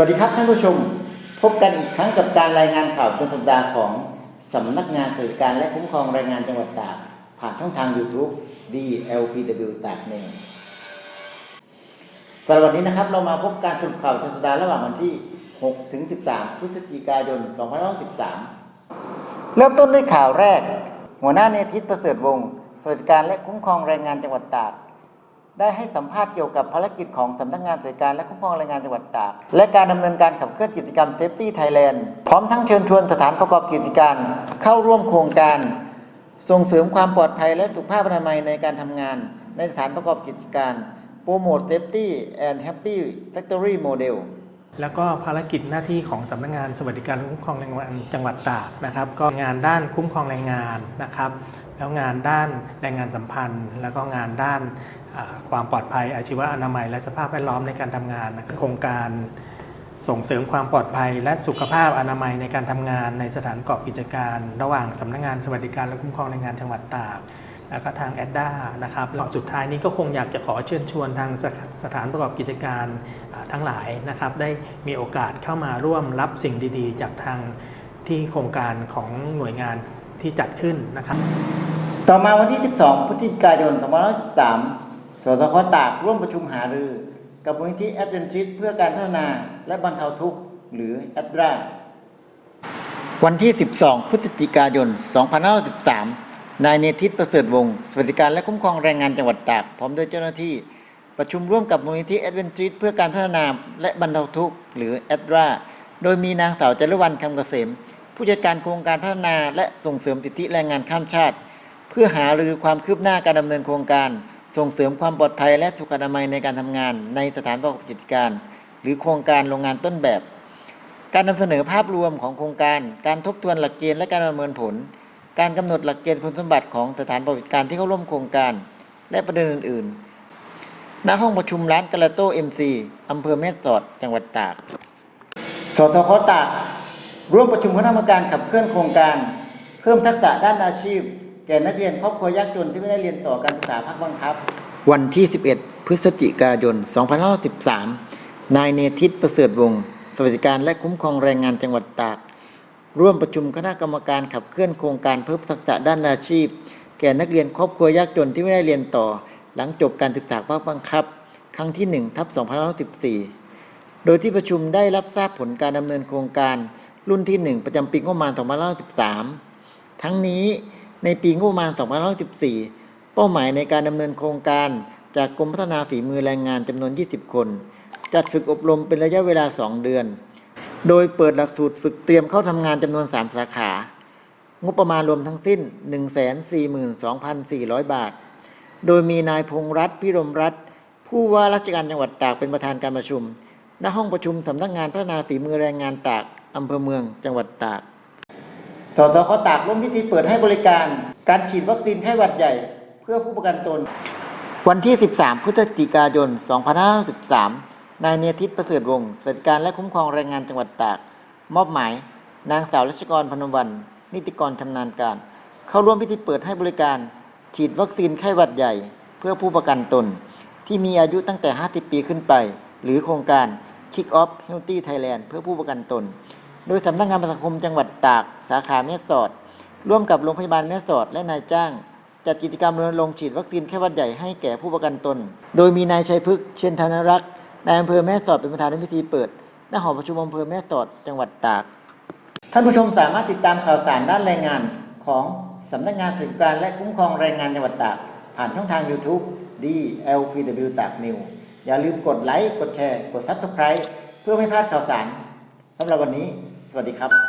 วัสดีครับท่านผู้ชม พบกันอีกครั้งกับการรายงานข่าวประจำสัปดาห์ของสำนักงานสวัสดิการและคุ้มครองแรงงานจังหวัดตากผ่านช่องทาง YouTube DLPW ตากเนงสำหรับวันนี้นะครับเรามาพบการสรุปข่าวประจำสัปดาห์ระหว่างวันที่ 6 ถึง 13 พฤศจิกายน 2513 เริ่มต้นด้วยข่าวแรก หัวหน้าเนทิตประเสริฐวงศ์สวัสดิการและคุ้มครองแรงงานจังหวัดตาก ได้ให้สัมภาษณ์เกี่ยวกับภารกิจของสำนักงานสวัสดิการและคุ้มครองแรงงานจังหวัดตาก และการดำเนินการขับเคลื่อนกิจกรรม Safety Thailand พร้อมทั้งเชิญชวนสถานประกอบกิจการ เข้าร่วมโครงการ ส่งเสริมความปลอดภัยและสุขภาพอนามัยในการทำงาน ในสถานประกอบกิจการ Promote Safety and Happy Factory Model แล้วก็ภารกิจหน้าที่ของสำนักงานสวัสดิการคุ้มครองแรงงานจังหวัดตากนะครับ ก็งานด้านคุ้มครองแรงงานนะครับ แล้วงานด้านแรงงานสัมพันธ์ แล้วก็งานด้านความปลอดภัยอาชีวะอนามัย และสภาพแวดล้อมในการทำงานนะครับโครงการส่งเสริมความปลอดภัย และสุขภาพอนามัยในการทำงานในสถานประกอบกิจการ ระหว่างสำนักงานสวัสดิการและคุ้มครองแรงงานจังหวัดตากแล้วก็ทางแอดด้านะครับแล้วสุดท้ายนี้ก็คงอยากจะขอเชิญชวนทางสถานประกอบกิจการทั้งหลายนะครับ ได้มีโอกาสเข้ามาร่วมรับสิ่งดีๆ จากทางที่โครงการของหน่วยงานที่จัดขึ้นนะครับ ต่อมาวันที่ 12 พฤศจิกายน 2513 สสคตากร่วมประชุมหารือ กับมูลนิธิแอดเวนทิสเพื่อการพัฒนาและบรรเทาทุกข์หรือแอดราวันที่ 12 พฤศจิกายน 2513 นายเนทิตประเสริฐวงศ์สวัสดิการและคุ้มครองแรงงานจังหวัดตาก พร้อมด้วยเจ้าหน้าที่ ประชุมร่วมกับมูลนิธิแอดเวนทิสเพื่อการพัฒนาและบรรเทาทุกข์หรือแอดราโดยมีนางสาวจรุวรรณคำเกษม ผู้จัดการโครงการพัฒนาและส่งเสริมสิทธิแรงงานข้ามชาติ เพื่อหารือความคืบหน้าการดำเนินโครงการ ส่งเสริมความปลอดภัยและสุขอนามัยในการทำงาน ในสถานประกอบกิจการ หรือโครงการโรงงานต้นแบบ การนำเสนอภาพรวมของโครงการ การทบทวนหลักเกณฑ์และการประเมินผล การกำหนดหลักเกณฑ์คุณสมบัติของสถานประกอบกิจการที่เข้าร่วมโครงการ และประเด็นอื่น ๆ ณห้องประชุมร้านกาลาโต้เอ็มซีอำเภอแม่สอดจังหวัดตาก สทคตาก ร่วมประชุมคณะกรรมการขับเคลื่อนโครงการ เพิ่มทักษะด้านอาชีพ แก่นักเรียนครอบครัวยากจนที่ไม่ได้เรียนต่อการศึกษาภาคบังคับ วันที่ 11 พฤศจิกายน 2513 นายเนทิตประเสริฐวงศ์สวัสดิการและคุ้มครองแรงงานจังหวัดตาก ร่วมประชุมคณะกรรมการขับเคลื่อนโครงการเพิ่มทักษะด้านอาชีพ แก่นักเรียนครอบครัวยากจนที่ไม่ได้เรียนต่อ หลังจบการศึกษาภาคบังคับ ครั้งที่1ทับ2514 โดยที่ประชุมได้รับทราบผลการดำเนินโครงการ รุ่นที่ 1 ประจำปีงบประมาณ2513 ทั้งนี้ ในปีงบประมาณ 2514 เป้าหมายในการดำเนินโครงการจากกรมพัฒนาฝีมือแรงงานจำนวน 20 คน จัดฝึกอบรมเป็นระยะเวลา 2 เดือน โดยเปิดหลักสูตรฝึกเตรียมเข้าทำงานจำนวน 3 สาขา งบประมาณรวมทั้งสิ้น 142,400 บาท โดยมีนายพงษ์รัตน์พิรมรัตน์ผู้ว่าราชการจังหวัดตากเป็นประธานการประชุม ณ ห้องประชุมสำนักงานพัฒนาฝีมือแรงงานตากอำเภอเมือง จังหวัดตาก สสคตากร่วมพิธีเปิดให้บริการ การฉีดวัคซีนไข้หวัดใหญ่ เพื่อผู้ประกันตน วันที่ 13 พฤศจิกายน 2513นายเนทิตประเสริฐวงศ์สวัสดิการและคุ้มครองแรงงานจังหวัดตาก มอบหมาย นางสาวรัชกรพนมวัน นิติกรชำนาญการ เข้าร่วมพิธีเปิดให้บริการ ฉีดวัคซีนไข้หวัดใหญ่ เพื่อผู้ประกันตน ที่มีอายุตั้งแต่ 50 ปีขึ้นไป หรือโครงการ Kick Off Healthy Thailand เพื่อผู้ประกันตน โดยสำนักงานประกันสังคมจังหวัดตาก สาขาแม่สอด ร่วมกับโรงพยาบาลแม่สอดและนายจ้าง จัดกิจกรรมรณรงค์ฉีดวัคซีนไข้หวัดใหญ่ให้แก่ผู้ประกันตน โดยมีนายชัยพฤกษ์เชนธนรักษ์นายอำเภอแม่สอดเป็นประธานในพิธีเปิดณหอประชุมอำเภอแม่สอดจังหวัดตาก ท่านผู้ชมสามารถติดตามข่าวสารด้านแรงงานของสำนักงานสืบการและคุ้มครองแรงงานจังหวัดตาก ผ่านช่องทาง YouTube DLPW ตากนิวอย่าลืมกดไลค์กดแชร์ กด Subscribe เพื่อไม่พลาดข่าวสารสำหรับวันนี้ สวัสดีครับ